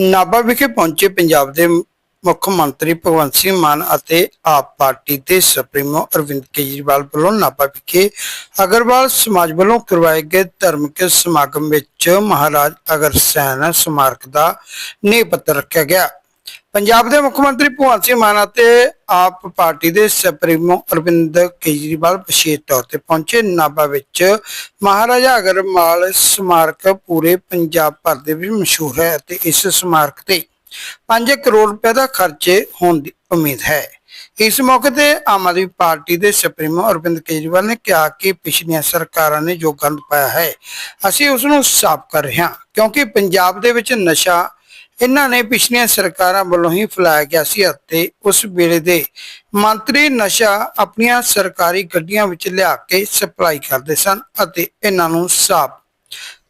ਨਾਭਾ ਵਿਖੇ ਪਹੁੰਚੇ ਪੰਜਾਬ ਦੇ ਮੁੱਖ ਮੰਤਰੀ ਭਗਵੰਤ ਸਿੰਘ ਮਾਨ ਅਤੇ ਆਪ ਪਾਰਟੀ ਦੇ ਸੁਪਰੀਮੋ ਅਰਵਿੰਦ ਕੇਜਰੀਵਾਲ ਵੱਲੋਂ ਨਾਭਾ ਵਿਖੇ ਅਗਰਵਾਲ ਸਮਾਜ ਵੱਲੋਂ ਕਰਵਾਏ ਗਏ ਧਾਰਮਿਕ ਸਮਾਗਮ ਵਿੱਚ ਮਹਾਰਾਜ ਅਗਰਸੈਨ ਸਮਾਰਕ ਦਾ ਨੀਂਹ ਪੱਥਰ ਰੱਖਿਆ ਗਿਆ। ਪੰਜਾਬ ਦੇ ਮੁੱਖ ਮੰਤਰੀ ਭਗਵੰਤ ਸਿੰਘ ਮਾਨ ਅਤੇ ਆਪ ਪਾਰਟੀ ਦੇ ਸੁਪਰੀਮੋ ਅਰਵਿੰਦ ਕੇਜਰੀਵਾਲ ਵਿਸ਼ੇਸ਼ ਤੌਰ ਤੇ ਪਹੁੰਚੇ ਨਾਭਾ ਵਿੱਚ। ਮਹਾਰਾਜਾ ਅਗਰਵਾਲ ਸਮਾਰਕ ਪੂਰੇ ਪੰਜਾਬ ਭਰ ਦੇ ਵਿੱਚ ਮਸ਼ਹੂਰ ਹੈ ਅਤੇ ਇਸ ਸਮਾਰਕ ਤੇ 5 ਕਰੋੜ ਰੁਪਏ ਦਾ ਖਰਚੇ ਹੋਣ ਦੀ ਉਮੀਦ ਹੈ। ਇਸ ਮੌਕੇ ਤੇ ਆਮ ਆਦਮੀ ਪਾਰਟੀ ਦੇ ਸੁਪਰੀਮੋ ਅਰਵਿੰਦ ਕੇਜਰੀਵਾਲ ਨੇ ਕਿਹਾ ਕਿ ਪਿਛਲੀਆਂ ਸਰਕਾਰਾਂ ਨੇ ਜੋ ਗੰਦ ਪਾਇਆ ਹੈ, ਅਸੀਂ ਉਸ ਨੂੰ ਸਾਫ਼ ਕਰ ਰਹੇ ਹਾਂ ਕਿਉਂਕਿ ਪੰਜਾਬ ਦੇ ਵਿੱਚ ਨਸ਼ਾ ਇਹਨਾਂ ਨੇ ਪਿਛਲੀਆਂ ਸਰਕਾਰਾਂ ਵੱਲੋਂ ਹੀ ਫੈਲਾਇਆ ਗਿਆ ਸੀ ਅਤੇ ਉਸ ਵੇਲੇ ਦੇ ਮੰਤਰੀ ਨਸ਼ਾ ਆਪਣੀਆਂ ਸਰਕਾਰੀ ਗੱਡੀਆਂ ਵਿੱਚ ਲਿਆ ਕੇ ਸਪਲਾਈ ਕਰਦੇ ਸਨ ਅਤੇ ਇਹਨਾਂ ਨੂੰ ਸਾਫ਼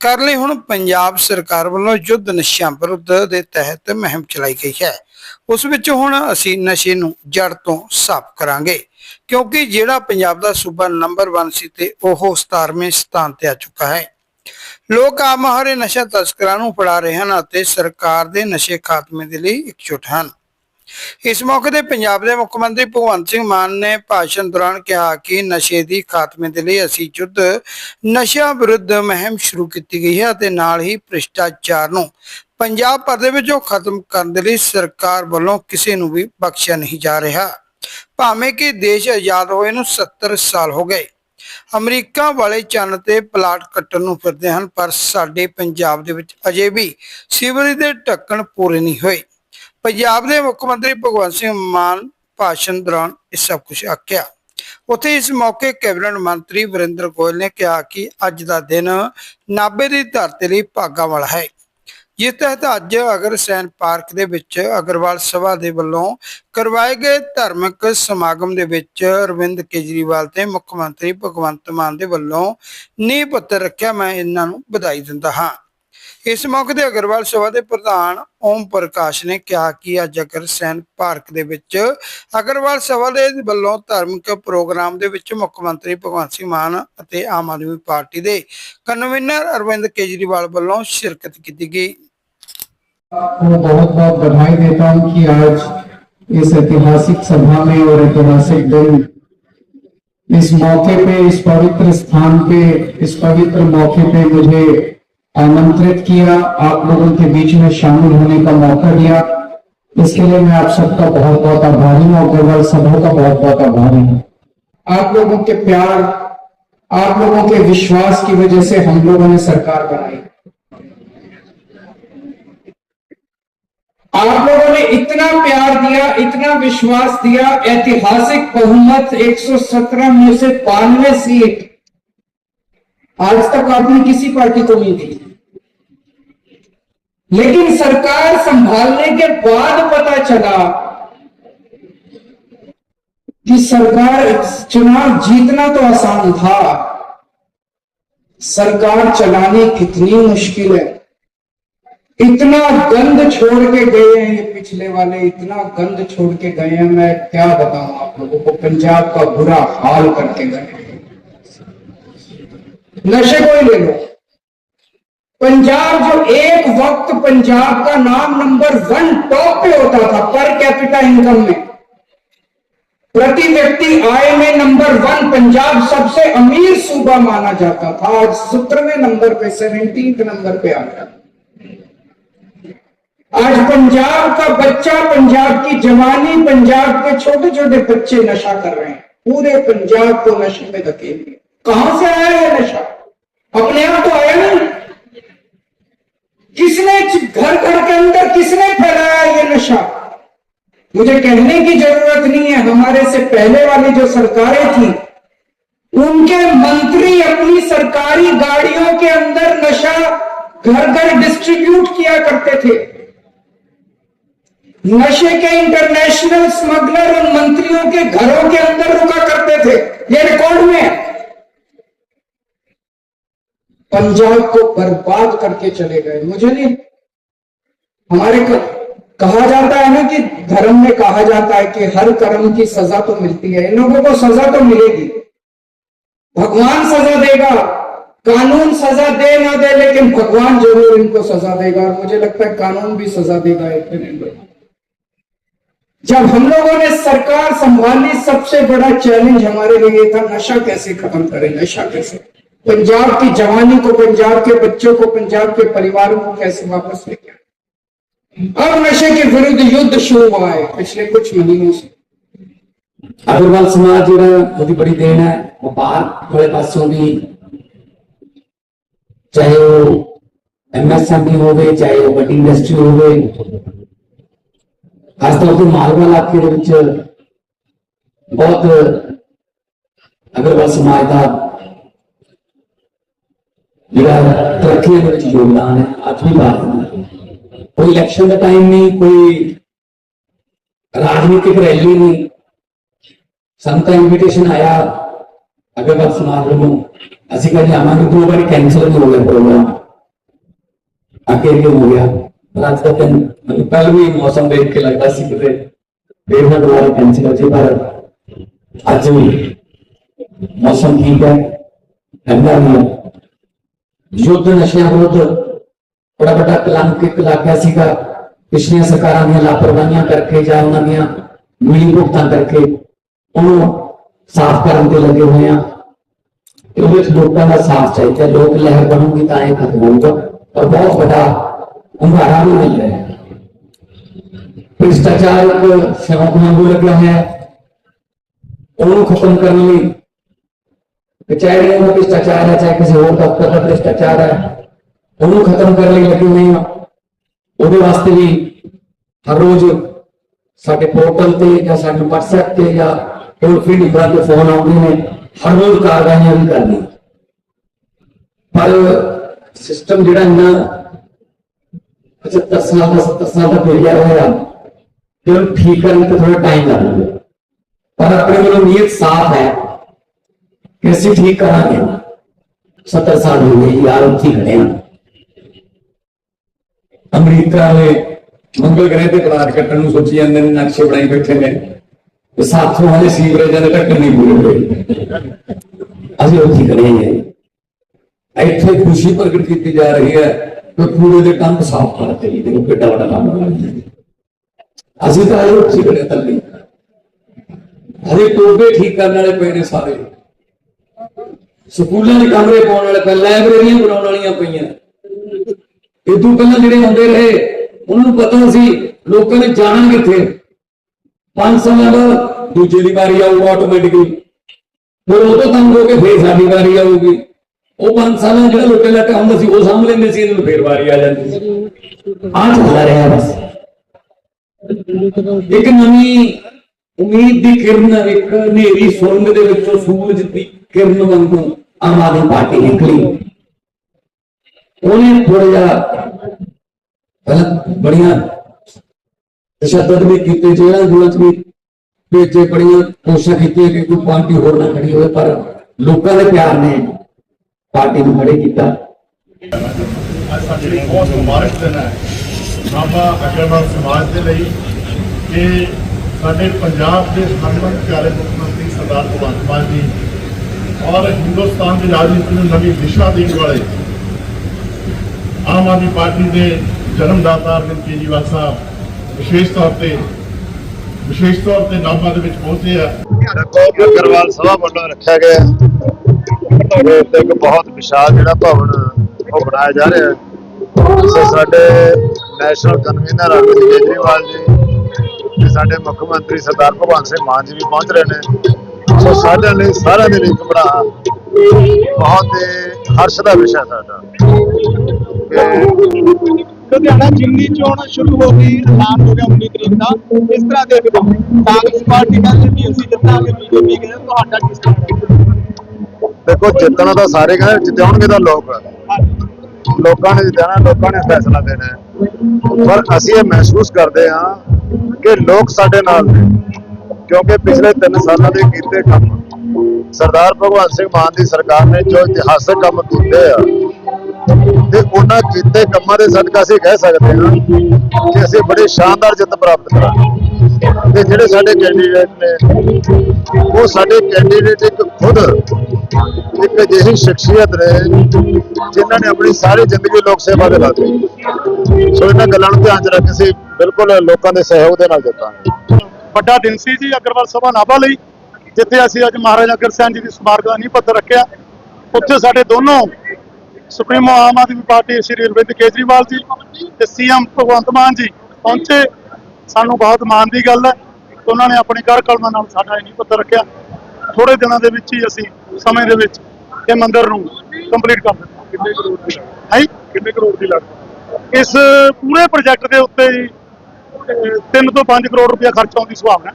ਕਰ ਲਈ। ਹੁਣ ਪੰਜਾਬ ਸਰਕਾਰ ਵੱਲੋਂ ਯੁੱਧ ਨਸ਼ਿਆਂ ਵਿਰੁੱਧ ਦੇ ਤਹਿਤ ਮੁਹਿੰਮ ਚਲਾਈ ਗਈ ਹੈ। ਉਸ ਵਿੱਚ ਹੁਣ ਅਸੀਂ ਨਸ਼ੇ ਨੂੰ ਜੜ ਤੋਂ ਸਾਫ਼ ਕਰਾਂਗੇ, ਕਿਉਂਕਿ ਜਿਹੜਾ ਪੰਜਾਬ ਦਾ ਸੂਬਾ ਨੰਬਰ 1 ਸੀ ਤੇ ਉਹ 17ਵੇਂ ਸਥਾਨ ਤੇ ਆ ਚੁੱਕਾ ਹੈ। ਲੋਕ ਆਮ ਹਰੇ ਨਸ਼ਾ ਤਸਕਰਾਂ ਨੂੰ ਫੜਾ ਰਹੇ ਹਨ ਅਤੇ ਸਰਕਾਰ ਦੇ ਨਸ਼ੇ ਖਾਤਮੇ ਦੇ ਲਈ ਇਕਜੁੱਟ ਹਨ। ਇਸ ਮੌਕੇ ਤੇ ਪੰਜਾਬ ਦੇ ਮੁੱਖ ਮੰਤਰੀ ਭਗਵੰਤ ਸਿੰਘ ਮਾਨ ਨੇ ਭਾਸ਼ਣ ਦੌਰਾਨ ਕਿਹਾ ਕਿ ਨਸ਼ੇ ਦੀ ਖਾਤਮੇ ਦੇ ਲਈ ਅਸੀਂ ਯੁੱਧ ਨਸ਼ਾ ਵਿਰੁੱਧ ਮੁਹਿੰਮ ਸ਼ੁਰੂ ਕੀਤੀ ਗਈ ਹੈ ਅਤੇ ਨਾਲ ਹੀ ਭ੍ਰਿਸ਼ਟਾਚਾਰ ਨੂੰ ਪੰਜਾਬ ਭਰ ਦੇ ਵਿੱਚੋਂ ਖਤਮ ਕਰਨ ਦੇ ਲਈ ਸਰਕਾਰ ਵੱਲੋਂ ਕਿਸੇ ਨੂੰ ਵੀ ਬਖਸ਼ਿਆ ਨਹੀਂ ਜਾ ਰਿਹਾ। ਭਾਵੇਂ ਕਿ ਦੇਸ਼ ਆਜ਼ਾਦ ਹੋਏ ਨੂੰ 70 ਸਾਲ ਹੋ ਗਏ ਅਮਰੀਕਾ ਵਾਲੇ ਚੰਨ ਤੇ ਪਲਾਟ ਕੱਟਣ ਨੂੰ ਫਿਰਦੇ ਹਨ, ਪਰ ਸਾਡੇ ਪੰਜਾਬ ਦੇ ਵਿੱਚ ਅਜੇ ਵੀ ਸੀਵਰੇਜ ਦੇ ਢੱਕਣ ਪੂਰੇ ਨਹੀਂ ਹੋਏ। ਪੰਜਾਬ ਦੇ ਮੁੱਖ ਮੰਤਰੀ ਭਗਵੰਤ ਸਿੰਘ ਮਾਨ ਭਾਸ਼ਣ ਦੌਰਾਨ ਇਹ ਸਭ ਕੁਝ ਆਖਿਆ। ਉੱਥੇ ਇਸ ਮੌਕੇ ਕੈਬਨਿਟ ਮੰਤਰੀ ਵਰਿੰਦਰ ਗੋਇਲ ਨੇ ਕਿਹਾ ਕਿ ਅੱਜ ਦਾ ਦਿਨ ਨਾਭੇ ਦੀ ਧਰਤੀ ਲਈ ਭਾਗਾ ਵਾਲਾ ਹੈ। ਜਿਸ ਤਹਿਤ ਅੱਜ ਅਗਰਸੈਨ ਪਾਰਕ ਦੇ ਵਿੱਚ ਅਗਰਵਾਲ ਸਭਾ ਦੇ ਵੱਲੋਂ ਕਰਵਾਏ ਗਏ ਧਾਰਮਿਕ ਸਮਾਗਮ ਦੇ ਵਿੱਚ ਅਰਵਿੰਦ ਕੇਜਰੀਵਾਲ ਤੇ ਮੁੱਖ ਮੰਤਰੀ ਭਗਵੰਤ ਮਾਨ ਦੇ ਵੱਲੋਂ ਨੀਂਹ ਪੱਥਰ ਰੱਖਿਆ ਮੈਂ ਇਹਨਾਂ ਨੂੰ ਵਧਾਈ ਦਿੰਦਾ ਹਾਂ। ਇਸ ਮੌਕੇ ਤੇ ਅਗਰਵਾਲ ਸਭਾ ਦੇ ਪ੍ਰਧਾਨ ਓਮ ਪ੍ਰਕਾਸ਼ ਨੇ ਕਿਹਾ ਕਿ ਅੱਜ ਅਗਰਸੈਨ ਪਾਰਕ ਦੇ ਵਿੱਚ ਅਗਰਵਾਲ ਸਭਾ ਦੇ ਵੱਲੋਂ ਧਾਰਮਿਕ ਪ੍ਰੋਗਰਾਮ ਦੇ ਵਿੱਚ ਮੁੱਖ ਮੰਤਰੀ ਭਗਵੰਤ ਸਿੰਘ ਮਾਨ ਅਤੇ ਆਮ ਆਦਮੀ ਪਾਰਟੀ ਦੇ ਕਨਵੀਨਰ ਅਰਵਿੰਦ ਕੇਜਰੀਵਾਲ ਵੱਲੋਂ ਸ਼ਿਰਕਤ ਕੀਤੀ ਗਈ को बहुत बहुत बधाई देता हूं कि आज इस ऐतिहासिक सभा में और ऐतिहासिक दिन इस मौके पे इस पवित्र स्थान पे इस पवित्र मौके पे मुझे आमंत्रित किया, आप लोगों के बीच में शामिल होने का मौका दिया। इसके लिए मैं आप सबका बहुत बहुत आभारी हूँ अग्रवाल सभा का बहुत बहुत आभारी हूँ। आप लोगों के प्यार, आप लोगों के विश्वास की वजह से हम लोगों ने सरकार बनाई। आप लोगों ने इतना प्यार दिया, इतना विश्वास दिया, ऐतिहासिक बहुमत 117 में से बानवे सीट। आज तक आपने किसी पार्टी को नहीं दी लेकिन सरकार संभालने के बाद पता चला कि सरकार चुनाव जीतना तो आसान था। सरकार चलानी कितनी मुश्किल है। इतना गंद छोड़ के गए हैं ये पिछले वाले, इतना गंद छोड़ के गए हैं, मैं क्या बताऊँ आप लोगों को? पंजाब का बुरा हाल करके गए। नशे को ही ले लो। पंजाब जो एक वक्त पंजाब का नाम नंबर वन टॉप पे होता था पर कैपिटा इनकम में। प्रति व्यक्ति आय में नंबर वन पंजाब सबसे अमीर सूबा माना जाता था। आज सत्रहवें नंबर पे सेवेंटीन नंबर पे आ गया। आज पंजाब का बच्चा पंजाब की जवानी, पंजाब के छोटे छोटे बच्चे नशा कर रहे हैं। पूरे पंजाब को नशे में धकेल दिया। कहाँ से आया है नशा? अपने आप तो आया नहीं किसने घर घर के अंदर किसने फैलाया ये नशा? मुझे कहने की ज़रूरत नहीं है। हमारे से पहले वाली जो सरकारें थी, उनके मंत्री अपनी सरकारी गाड़ियों के अंदर नशा घर घर डिस्ट्रीब्यूट किया करते थे। नशे के इंटरनेशनल स्मगलर उन मंत्रियों के घरों के अंदर रुका करते थे। ये रिकॉर्ड में पंजाब को बर्बाद करके चले गए। मुझे नहीं हमारे कहा जाता है ना कि धर्म में कहा जाता है कि हर कर्म की सजा तो मिलती है। इन लोगों को सजा तो मिलेगी। भगवान सजा देगा, कानून सजा दे ना दे, लेकिन भगवान ज़रूर इनको सजा देगा और मुझे लगता है कानून भी सजा देगा एक जब हम लोगों ने सरकार संभाली, सबसे बड़ा चैलेंज हमारे लिए था, नशा कैसे खत्म करें, नशा कैसे? पंजाब की जवानी को, पंजाब के बच्चों को, पंजाब के परिवारों को कैसे वापस ले गया? अब नशे के विरुद्ध युद्ध शुरू हुआ है। पिछले कुछ महीनों से। अग्रवाल समाज जो है बड़ी देन है। वो बाहर थोड़े पासों भी चाहे वो एमएसएमई हो गए चाहे वो बड़ी इंडस्ट्री हो गए खास तौर पर मालवा इलाके बहुत अग्रवाल समाज का ਜਿਹੜਾ ਤਰੱਕੀ ਦੇ ਵਿੱਚ ਯੋਗਦਾਨ ਹੈ, ਅੱਜ ਵੀ ਬਾਤ ਹੈ। ਕੋਈ ਇਲੈਕਸ਼ਨ ਦਾ ਟਾਈਮ ਨਹੀਂ, ਕੋਈ ਰਾਜਨੀਤਿਕ ਰੈਲੀ ਨਹੀਂ। ਸਾਨੂੰ ਤਾਂ ਇਨਵੀਟੇਸ਼ਨ ਆਇਆ ਅਗਰਵਾਲ ਸਮਾਜ ਵੱਲੋਂ ਅਸੀਂ ਕਹਿੰਦੇ ਆਵਾਂਗੇ, ਦੋ ਵਾਰੀ ਕੈਂਸਲ ਵੀ ਹੋ ਗਿਆ ਪ੍ਰੋਗਰਾਮ ਅੱਗੇ ਅੱਗੇ ਹੋ ਗਿਆ। ਪਰ ਅੱਜ ਤੱਕ ਮਤਲਬ ਕੱਲ ਵੀ ਮੌਸਮ ਦੇਖ ਕੇ ਲੱਗਦਾ ਸੀ ਕਿਤੇ, ਫੇਰ ਨਾ ਦੁਬਾਰਾ ਕੈਂਸਲ ਹੋ ਜੇ ਪਰ ਅੱਜ ਵੀ ਮੌਸਮ ਠੀਕ ਹੈ। ਠੰਡਾ ਵੀ ਹੈ। ਯੁੱਧ ਨਸ਼ਿਆਂ ਵਿਰੁੱਧ ਬੜਾ ਵੱਡਾ ਕਲੰਕ ਇੱਕ ਲੱਗਿਆ ਸੀਗਾ ਪਿਛਲੀਆਂ ਸਰਕਾਰਾਂ ਦੀਆਂ ਲਾਪਰਵਾਹੀਆਂ ਕਰਕੇ ਜਾਂ ਉਹਨਾਂ ਦੀਆਂ ਮਿਲੀ ਭੁਗਤਾਂ ਕਰਕੇ ਉਹਨੂੰ ਸਾਫ਼ ਕਰਨ ਤੇ ਲੱਗੇ ਹੋਏ ਆ ਤੇ ਉਹਦੇ ਵਿੱਚ ਲੋਕਾਂ ਦਾ ਸਾਥ ਚਾਹੀਦਾ ਲੋਕ ਲਹਿਰ ਬਣੂਗੀ ਤਾਂ ਇਹ ਖਤਮ ਹੋਊਗਾ ਔਰ ਬਹੁਤ ਵੱਡਾ ਹੁੰਗਾਰਾ ਵੀ ਮਿਲ ਰਿਹਾ ਹੈ ਭ੍ਰਿਸ਼ਟਾਚਾਰ ਇੱਕ ਸ਼ੌਕ ਵਾਂਗੂ ਲੱਗਿਆ ਹੋਇਆ ਹੈ ਉਹਨੂੰ ਖਤਮ ਕਰਨ ਲਈ ਕਚਹਿਰੀਆਂ ਦਾ ਭ੍ਰਿਸ਼ਟਾਚਾਰ ਹੈ, ਚਾਹੇ ਕਿਸੇ ਹੋਰ ਦਫ਼ਤਰ ਦਾ ਭ੍ਰਿਸ਼ਟਾਚਾਰ ਹੈ, ਉਹਨੂੰ ਖਤਮ ਕਰਨ ਲਈ ਲੱਗੇ ਹੋਏ ਆ ਉਹਦੇ ਵਾਸਤੇ ਵੀ ਹਰ ਰੋਜ਼ ਸਾਡੇ ਪੋਰਟਲ ਤੇ ਜਾਂ ਸਾਡੇ WhatsApp ਤੇ ਜਾਂ ਟੋਲ ਫ੍ਰੀ ਨੰਬਰਾਂ ਤੇ ਫੋਨ ਆਉਂਦੇ ਨੇ, ਹਰ ਰੋਜ਼ ਕਾਰਵਾਈਆਂ ਵੀ ਕਰਨੀ ਪਰ ਸਿਸਟਮ ਜਿਹੜਾ ਇੰਨਾ 75 ਸਾਲ ਦਾ 70 ਸਾਲ ਦਾ ਪੀਰੀਅਡ ਹੋਇਆ ਤੇ ਉਹਨੂੰ ਠੀਕ ਕਰਨ ਤੇ ਥੋੜਾ ਟਾਈਮ ਲੱਗਦਾ ਪਰ ਆਪਣੇ ਵੱਲੋਂ ਨੀਅਤ ਸਾਫ਼ ਹੈ। ਕਿ ਅਸੀਂ ਠੀਕ ਕਰਾਂਗੇ। 70 ਸਾਲ ਹੋ ਗਏ, ਯਾਰ ਉੱਥੇ ਹੀ ਖੜੇ ਹਾਂ। ਅਮਰੀਕਾ ਵਾਲੇ ਮੰਗਲ ਗ੍ਰਹਿ ਤੇ ਪਲਾਟ ਕੱਟਣ ਨੂੰ ਸੋਚੀ ਜਾਂਦੇ ਨੇ, ਨਕਸ਼ੇ ਬਣਾਈ ਬੈਠੇ ਨੇ। ਤੇ ਸਾਥੋਂ ਵਾਲੇ ਸੀਵਰੇਜਾਂ ਦੇ ਢੱਕਣ ਨਹੀਂ ਪੂਰੇ ਹੋਏ। ਅਸੀਂ ਉੱਥੇ ਖੜੇ ਹਾਂ। ਇੱਥੇ ਖੁਸ਼ੀ ਪ੍ਰਗਟ ਕੀਤੀ ਜਾ ਰਹੀ ਹੈ ਕਿ ਪੂਰੇ ਦੇ ਕੰਮ ਸਾਫ਼ ਕਰਤੇ ਜੀ ਦੇਖੋ ਕਿੱਡਾ ਵੱਡਾ ਕੰਮ ਹੋ ਰਿਹਾ ਅਸੀਂ ਤਾਂ ਇਹ ਉੱਥੇ ਖੜੇ ਤੱਲੀ। ਹਰੇ ਟੋਬੇ ਠੀਕ ਕਰਨ ਵਾਲੇ ਪਏ ਨੇ ਸਾਰੇ। ਸਕੂਲਾਂ ਦੇ ਕਮਰੇ ਪਾਉਣ ਵਾਲੇ ਪਏ ਲਾਇਬ੍ਰੇਰੀਆਂ ਬਣਾਉਣ ਵਾਲੀਆਂ ਪਈਆਂ। ਇਹ ਤੋਂ ਪਹਿਲਾਂ ਜਿਹੜੇ ਹੁੰਦੇ ਰਹੇ, ਉਹਨਾਂ ਨੂੰ ਪਤਾ ਸੀ, ਲੋਕਾਂ ਨੇ ਜਾਣਾ ਕਿੱਥੇ। ਪੰਜ ਸਾਲਾਂ ਬਾਅਦ ਦੂਜੇ ਦੀ ਵਾਰੀ ਆਊਗਾ ਆਟੋਮੈਟਿਕਲੀ ਫਿਰ ਉਹ ਤੰਗ ਹੋ ਕੇ ਫੇਰ ਸਾਡੀ ਵਾਰੀ ਆਊਗੀ। ਉਹ ਪੰਜ ਸਾਲਾਂ ਜਿਹੜਾ ਲੋਕਾਂ ਦਾ ਕੰਮ ਹੁੰਦਾ ਸੀ, ਉਹ ਸਾਂਭ ਲੈਂਦੇ ਸੀ, ਇਹਨਾਂ ਨੂੰ ਫੇਰ ਵਾਰੀ ਆ ਜਾਂਦੀ ਸੀ। ਆਹ ਚੱਲਦਾ ਰਿਹਾ ਬਸ। ਇੱਕ ਨਵੀਂ ਉਮੀਦ ਦੀ ਕਿਰਨ, ਇੱਕ ਹਨੇਰੀ ਸੁਰੰਗ ਦੇ ਵਿੱਚੋਂ ਸੂਰਜ ਦੀ ਕਿਰਨ ਵਾਂਗੂ ਆਮ ਆਦਮੀ ਪਾਰਟੀ ਨਿਕਲੀ। ਉਹਨੇ ਥੋੜਾ ਜਿਹਾ ਪਹਿਲਾਂ ਬੜੀਆਂ ਤਸ਼ੱਦਦ ਵੀ ਕੀਤੇ, ਜੇਲ੍ਹਾਂ ਜੁਲ੍ਹਾਂ ਚ ਭੇਜੇ, ਬੜੀਆਂ ਕੋਸ਼ਿਸ਼ਾਂ ਕੀਤੀਆਂ ਕਿ ਕੋਈ ਪਾਰਟੀ ਹੋਰ ਨਾ ਖੜੀ ਹੋਵੇ, ਪਰ ਲੋਕਾਂ ਦੇ ਪਿਆਰ ਨੇ ਪਾਰਟੀ ਨੂੰ ਖੜੇ ਕੀਤਾ। ਅੱਜ ਸਾਡੇ ਲਈ ਬਹੁਤ ਮੁਬਾਰਕ ਦਿਨ ਹੈ। ਬਾਬਾ ਅਗਰਵਾਲ ਸਮਾਜ ਦੇ ਲਈ ਕਿ ਸਾਡੇ ਪੰਜਾਬ ਦੇ ਹਰਮਨ ਪਿਆਰੇ ਮੁੱਖ ਮੰਤਰੀ ਸਰਦਾਰ ਭਗਵੰਤ ਮਾਨ ਜੀ ਔਰ ਹਿੰਦੁਸਤਾਨ ਦੀ ਰਾਜਨੀਤੀ ਨੂੰ ਨਵੀਂ ਦਿਸ਼ਾ ਦੇਣ ਵਾਲੇ ਆਮ ਆਦਮੀ ਪਾਰਟੀ ਦੇ ਜਨਮਦਾਤਾ ਅਰਵਿੰਦ ਕੇਜਰੀਵਾਲ ਸਾਹਿਬ ਵਿਸ਼ੇਸ਼ ਤੌਰ ਤੇ, ਵਿਸ਼ੇਸ਼ ਤੌਰ ਤੇ ਨਾਭਾ ਦੇ ਵਿੱਚ ਪਹੁੰਚੇ ਆ। ਦੇਖੋ ਸਭਾ ਵੱਲੋਂ ਰੱਖਿਆ ਗਿਆ। ਹੈ। ਇੱਕ ਬਹੁਤ ਵਿਸ਼ਾਲ ਜਿਹੜਾ ਭਵਨ ਉਹ ਬਣਾਇਆ ਜਾ ਰਿਹਾ। ਹੈ ਸੋ ਸਾਡੇ ਨੈਸ਼ਨਲ ਕਨਵੀਨਰ ਅਰਵਿੰਦ ਕੇਜਰੀਵਾਲ ਜੀ ਤੇ ਸਾਡੇ ਮੁੱਖ ਮੰਤਰੀ ਸਰਦਾਰ ਭਗਵੰਤ ਸਿੰਘ ਮਾਨ ਜੀ ਵੀ ਪਹੁੰਚ ਰਹੇ ਨੇ। ਸੋ ਸਾਡੇ ਲਈ ਸਾਰਿਆਂ ਦੇ ਲਈ ਬੜਾ ਬਹੁਤ ਹੀ ਹਰਸ਼ ਦਾ ਵਿਸ਼ਾ ਸਾਡਾ। ਕਿ ਲੁਧਿਆਣਾ ਜਿਮਨੀ ਚੋਣ ਸ਼ੁਰੂ ਹੋ ਗਈ ਐਲਾਨ ਹੋ ਗਿਆ 19 ਤਰੀਕ ਦਾ। ਇਸ ਤਰ੍ਹਾਂ ਦੇਖਦੇ ਹੋ ਕਾਂਗਰਸ ਪਾਰਟੀ ਕਹਿੰਦੀ ਵੀ ਅਸੀਂ ਜਿੱਤਾਂਗੇ ਬੀਜੇਪੀ ਕਹਿੰਦੇ ਤੁਹਾਡਾ ਕਿਸ ਤਰ੍ਹਾਂ ਦੇਖੋ ਜਿੱਤਣਾ ਤਾਂ ਸਾਰੇ ਕਹਿੰਦੇ ਜਿੱਤਣਗੇ ਤਾਂ ਲੋਕ। ਲੋਕਾਂ ਨੇ ਜਿੱਤਣਾ ਲੋਕਾਂ ਨੇ ਫੈਸਲਾ ਦੇਣਾ। ਪਰ ਅਸੀਂ ਇਹ ਮਹਿਸੂਸ ਕਰਦੇ ਹਾਂ ਕਿ ਲੋਕ ਸਾਡੇ ਨਾਲ ਨੇ। ਕਿਉਂਕਿ ਪਿਛਲੇ 3 ਸਾਲਾਂ ਦੇ ਕੀਤੇ ਕੰਮ ਸਰਦਾਰ ਭਗਵੰਤ ਸਿੰਘ ਮਾਨ ਦੀ ਸਰਕਾਰ ਨੇ ਜੋ ਇਤਿਹਾਸਕ ਕੰਮ ਕੀਤੇ ਆ, ਤੇ ਉਹਨਾਂ ਕੀਤੇ ਕੰਮਾਂ ਦੇ ਸਦਕਾ ਅਸੀਂ ਕਹਿ ਸਕਦੇ ਹਾਂ ਕਿ ਅਸੀਂ ਬੜੀ ਸ਼ਾਨਦਾਰ ਜਿੱਤ ਪ੍ਰਾਪਤ ਕਰਾਂਗੇ। ਤੇ ਜਿਹੜੇ ਸਾਡੇ ਕੈਂਡੀਡੇਟ ਨੇ, ਉਹ ਸਾਡੇ ਕੈਂਡੀਡੇਟ ਇੱਕ ਖੁਦ ਇੱਕ ਅਜਿਹੀ ਸ਼ਖਸੀਅਤ ਨੇ ਜਿਨ੍ਹਾਂ ਨੇ ਆਪਣੀ ਸਾਰੀ ਜ਼ਿੰਦਗੀ ਲੋਕ ਸੇਵਾ ਦੇ ਲਾਤੀ ਸੋ ਇਹਨਾਂ ਗੱਲਾਂ ਨੂੰ ਧਿਆਨ ਚ ਰੱਖ ਕੇ ਅਸੀਂ ਬਿਲਕੁਲ ਲੋਕਾਂ ਦੇ ਸਹਿਯੋਗ ਦੇ ਨਾਲ ਜਿੱਤਾਂਗੇ। ਵੱਡਾ ਦਿਨ ਸੀ ਜੀ ਅਗਰਵਾਲ ਸਭਾ ਨਾਭਾ ਲਈ ਜਿੱਥੇ ਅਸੀਂ ਅੱਜ ਮਹਾਰਾਜਾ ਅਗਰਸੈਨ ਜੀ ਦੀ ਸਮਾਰਕ ਦਾ ਨੀਂਹ ਪੱਥਰ ਰੱਖਿਆ। ਉੱਥੇ ਸਾਡੇ ਦੋਨੋਂ ਸੁਪਰੀਮੋ ਆਮ ਆਦਮੀ ਪਾਰਟੀ ਸ਼੍ਰੀ ਅਰਵਿੰਦ ਕੇਜਰੀਵਾਲ ਜੀ ਤੇ ਸੀਐਮ ਭਗਵੰਤ ਮਾਨ ਜੀ ਪਹੁੰਚੇ। ਸਾਨੂੰ ਬਹੁਤ ਮਾਣ ਦੀ ਗੱਲ ਹੈ ਉਹਨਾਂ ਨੇ ਆਪਣੀ ਕਰ ਕਲਮਾਂ ਨਾਲ ਸਾਡਾ ਇਹ ਨੀਂਹ ਪੱਥਰ ਰੱਖਿਆ। ਥੋੜੇ ਦਿਨਾਂ ਦੇ ਵਿੱਚ ਹੀ ਅਸੀਂ ਸਮੇਂ ਦੇ ਵਿੱਚ ਇਹ ਮੰਦਿਰ ਨੂੰ ਕੰਪਲੀਟ ਕਰ ਦਿੱਤਾ। ਕਿੰਨੇ ਕਰੋੜ ਦੀ ਹੈ? ਕਿੰਨੇ ਕਰੋੜ ਦੀ ਲੱਗ ਇਸ ਪੂਰੇ ਪ੍ਰੋਜੈਕਟ ਦੇ ਉੱਤੇ 3 ਤੋਂ 5 ਕਰੋੜ ਰੁਪਏ ਖਰਚ ਆਉਣ ਦੀ ਸੰਭਾਵਨਾ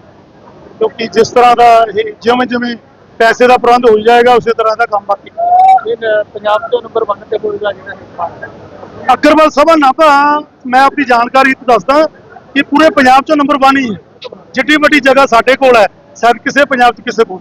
ਕਿਉਂਕਿ ਜਿਸ ਤਰ੍ਹਾਂ ਦਾ ਇਹ ਜਿਵੇਂ ਜਿਵੇਂ ਪੈਸੇ ਦਾ ਪ੍ਰਬੰਧ ਹੋ ਜਾਏਗਾ ਉਸੇ ਤਰ੍ਹਾਂ ਦਾ ਕੰਮ ਬਾਕੀ ਪੰਜਾਬ ਤੋਂ ਨੰਬਰ 1 ਤੇ ਹੋਏਗਾ ਜਿਹੜਾ ਅਕਰਵਾਲ ਸਭਾ ਨਾਭਾ ਮੈਂ ਆਪਣੀ ਜਾਣਕਾਰੀ ਤੋਂ ਦੱਸਦਾ ਕਿ ਪੂਰੇ ਪੰਜਾਬ ਚੋਂ ਨੰਬਰ 1 ਹੀ ਹੈ। ਜਿੱਡੀ ਵੱਡੀ ਜਗ੍ਹਾ ਸਾਡੇ ਕੋਲ ਹੈ ਸ਼ਾਇਦ ਕਿਸੇ ਪੰਜਾਬ 'ਚ ਕਿਸੇ ਕੋਲ।